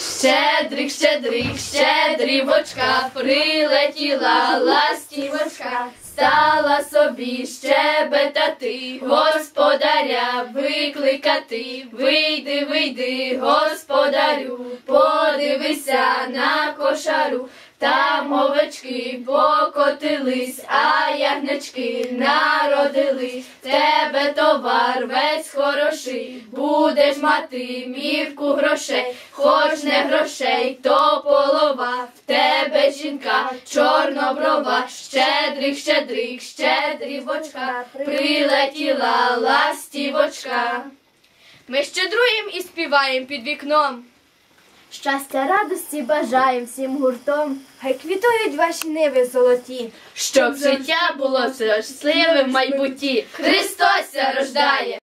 Щедрик, щедрик, щедрівочка, прилетіла ластівочка, стала собі щебетати, господаря викликати, вийди, вийди, господарю, подивися на кошару. Там овечки покотились, а ягнячки народились. В тебе товар весь хороший, будеш мати мірку грошей, хоч не грошей, то полова. В тебе жінка, чорноброва, щедрик, щедрик, щедрівочка, прилетіла ластівочка. Ми щедруємо і співаємо під вікном. Щастя, радості бажаєм всім гуртом. Хай квітують ваші ниви золоті. Щоб життя було щасливим в майбутті. Христос рождає.